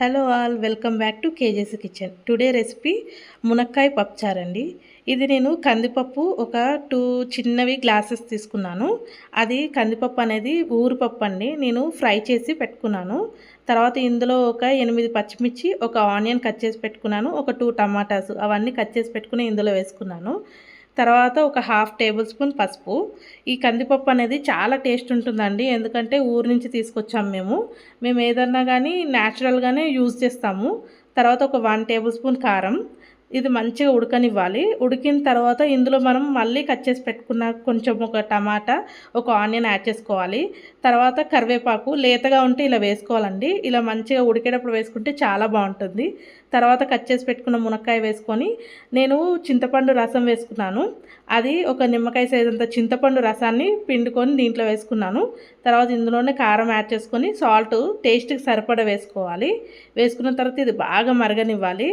Hello all welcome back to KJ's kitchen. Today recipe మునక్కాయ పప్పుచారు అండి ఇది నేను కందిపప్పు ఒక టూ చిన్నవి గ్లాసెస్ తీసుకున్నాను. అది కందిపప్పు అనేది ఊరుపప్పు అండి. నేను ఫ్రై చేసి పెట్టుకున్నాను. తర్వాత ఇందులో ఒక ఎనిమిది పచ్చిమిర్చి ఒక ఆనియన్ కట్ చేసి పెట్టుకున్నాను. ఒక టూ టమాటాస్ అవన్నీ కట్ చేసి పెట్టుకుని ఇందులో వేసుకున్నాను. తర్వాత ఒక హాఫ్ టేబుల్ స్పూన్ పసుపు. ఈ కందిపప్పు అనేది చాలా టేస్ట్ ఉంటుందండి. ఎందుకంటే ఊరు నుంచి తీసుకొచ్చాం మేము. మేము ఏదన్నా కానీ న్యాచురల్గానే యూజ్ చేస్తాము. తర్వాత ఒక వన్ టేబుల్ స్పూన్ కారం. ఇది మంచిగా ఉడకనివ్వాలి. ఉడికిన తర్వాత ఇందులో మనం మళ్ళీ కట్ చేసి పెట్టుకున్న కొంచెం ఒక టమాటా ఒక ఆనియన్ యాడ్ చేసుకోవాలి. తర్వాత కరివేపాకు లేతగా ఉంటే ఇలా వేసుకోవాలండి. ఇలా మంచిగా ఉడికేటప్పుడు వేసుకుంటే చాలా బాగుంటుంది. తర్వాత కట్ చేసి పెట్టుకున్న మునక్కాయ వేసుకొని నేను చింతపండు రసం వేసుకున్నాను. అది ఒక నిమ్మకాయ సైజ్ అంత చింతపండు రసాన్ని పిండుకొని దీంట్లో వేసుకున్నాను. తర్వాత ఇందులోనే కారం యాడ్ చేసుకొని సాల్ట్ టేస్ట్కి సరిపడా వేసుకోవాలి. వేసుకున్న తర్వాత ఇది బాగా మరగనివ్వాలి.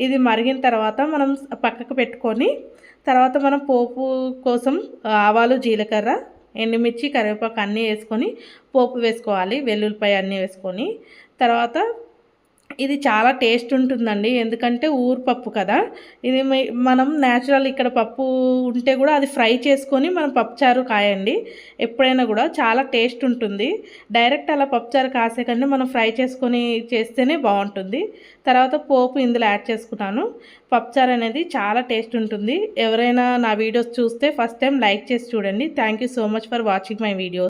ఇది మరిగిన తర్వాత మనం పక్కకు పెట్టుకొని తర్వాత మనం పోపు కోసం ఆవాలు జీలకర్ర ఎండుమిర్చి కరివేపాకు అన్నీ వేసుకొని పోపు వేసుకోవాలి వెల్లుల్లిపాయ అన్నీ వేసుకొని. తర్వాత ఇది చాలా టేస్ట్ ఉంటుందండి. ఎందుకంటే ఊరు కదా. ఇది మనం న్యాచురల్ ఇక్కడ పప్పు ఉంటే కూడా అది ఫ్రై చేసుకొని మనం పప్పుచారు కాయండి. ఎప్పుడైనా కూడా చాలా టేస్ట్ ఉంటుంది. డైరెక్ట్ అలా పప్పుచారు కాసే కంటే మనం ఫ్రై చేసుకొని చేస్తేనే బాగుంటుంది. తర్వాత పోపు ఇందులో యాడ్ చేసుకున్నాను. పప్పుచారు అనేది చాలా టేస్ట్ ఉంటుంది. ఎవరైనా నా వీడియోస్ చూస్తే ఫస్ట్ టైం లైక్ చేసి చూడండి. Thank so much for watching my videos.